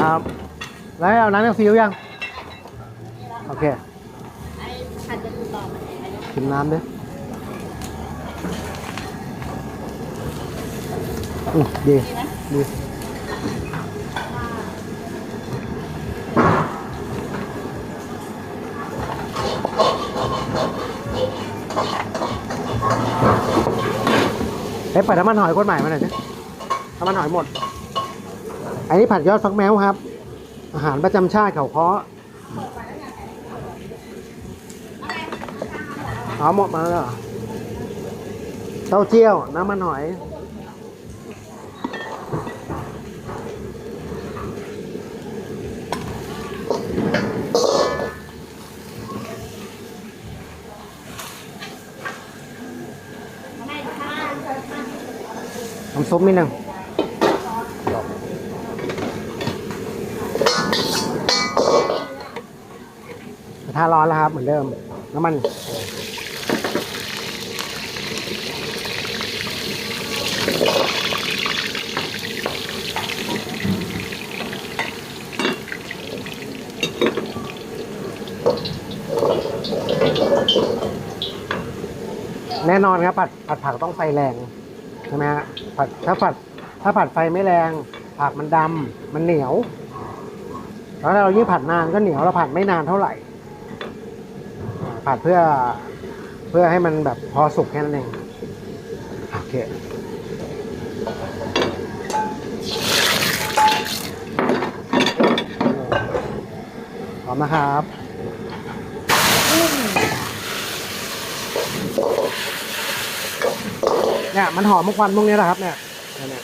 ครับแล้วเอาน้ำยังซีอิ๊วยัง โอเคชิมน้ำดิอืมดีดี ไอ้ยเปิดน้ำมันหอยคนใหม่มาหน่อยนะน้ำมันหอยหมด อันนี้ผัดยอดฟักแมวครับ อาหารประจำชาติเขาเคาะเอาหมดมาแล้วเหรอเต้าเจี้ยว น้ำมันหอย น้ำซุปนิดนึงกระทะร้อนแล้วครับ เหมือนเดิม น้ำมันแน่นอนครับผัดผัดผักต้องไฟแรง ใช่ไหมฮะผัดถ้าผัดถ้าผัดไฟไม่แรงผักมันดำมันเหนียว แล้วถ้าเรายิ่งผัดนานก็เหนียวเราผัดไม่นานเท่าไหร่ ผัดเพื่อเพื่อให้มันแบบพอสุกแค่นั้นเองโอเคพร้อมนะครับ เนี่ยมันหอมควันพวกนี้แหละครับเนี่ยเนี่ย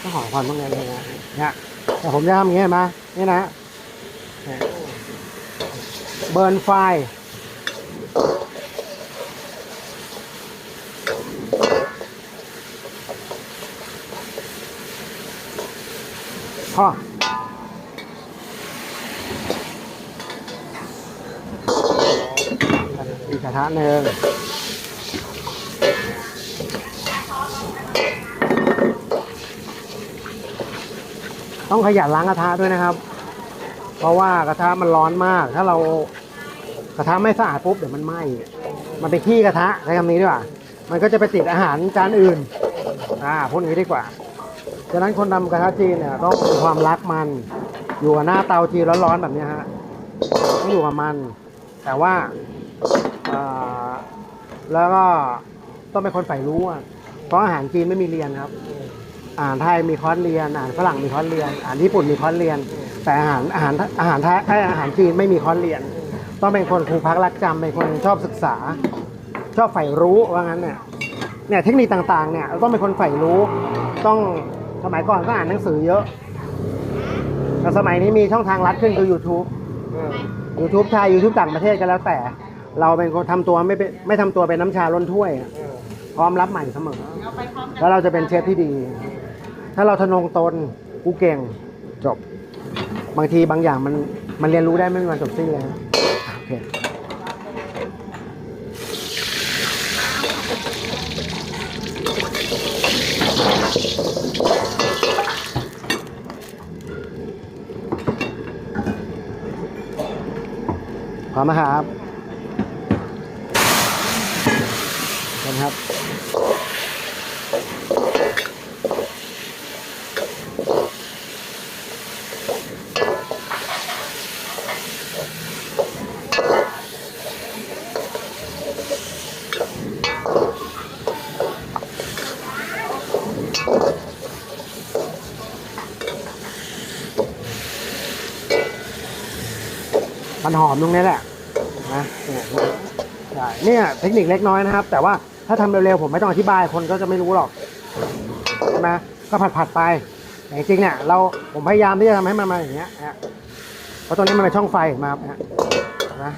ก็หอมควันพวกนี้เลยนะเนี่ยแต่ผมจะทำอย่างนี้เห็นไหมนี่นะเนี่ยเบิร์นไฟพออี กระทะหนึ่งต้องขยันล้างกระทะด้วยนะครับ เพราะว่ากระทะมันร้อนมาก ถ้าเรากระทะไม่สะอาดปุ๊บเดี๋ยวมันไหม้ มันไปขี้กระทะใช้คำนี้ดีกว่า มันก็จะไปติดอาหารจานอื่น อ่าพูดอย่างนี้ดีกว่า ฉะนั้นคนทำกระทะจีนเนี่ยต้องมีความรักมัน อยู่กับหน้าเตาจีนร้อนๆแบบนี้ฮะต้องอยู่กับมัน แต่ว่า แล้วก็ต้องเป็นคนใฝ่รู้อะเพราะอาหารจีนไม่มีเรียนครับ อาหารไทยมีคอร์สเรียน อาหารฝรั่งมีคอร์สเรียน อาหารญี่ปุ่นมีคอร์สเรียน แต่อาหารอาหารอาหารไทยอาหารจีนไม่มีคอร์สเรียน ต้องเป็นคนครูพักรักจำเป็นคนชอบศึกษา ชอบใฝ่รู้ว่างั้นเนี่ยเนี่ยเทคนิคต่างๆเนี่ยต้องเป็นคนใฝ่รู้ ต้องสมัยก่อนก็อ่านหนังสือเยอะแต่สมัยนี้มีช่องทางลัดขึ้นคือ YouTube YouTube ไทย YouTube ต่างประเทศก็แล้วแต่ เราเป็นคนทำตัวไม่เป็นไม่ทำตัวเป็นน้ำชาล้นถ้วยอะพร้อมรับใหม่เสมอเอาไปพร้อมกันแล้วเราจะเป็นเชฟที่ดี ถ้าเราทะนงตนกูเก่งจบ บางทีบางอย่างมันมันเรียนรู้ได้ไม่มีวันจบสิ้นเลยนะโอเคพร้อมนะครับ เชิญครับ มันหอมตรงนี้แหละนะเนี่ยเนี่ยเทคนิคเล็กน้อยนะครับ แต่ว่า ถ้าทำเร็วๆผมไม่ต้องอธิบายคนก็จะไม่รู้หรอกใช่ไหมก็ผัดๆไปแต่จริงๆเนี่ยเราผมพยายามที่จะทำให้มันมาอย่างเงี้ยฮะเพราะตรงนี้มันเป็นช่องไฟมาฮะนะ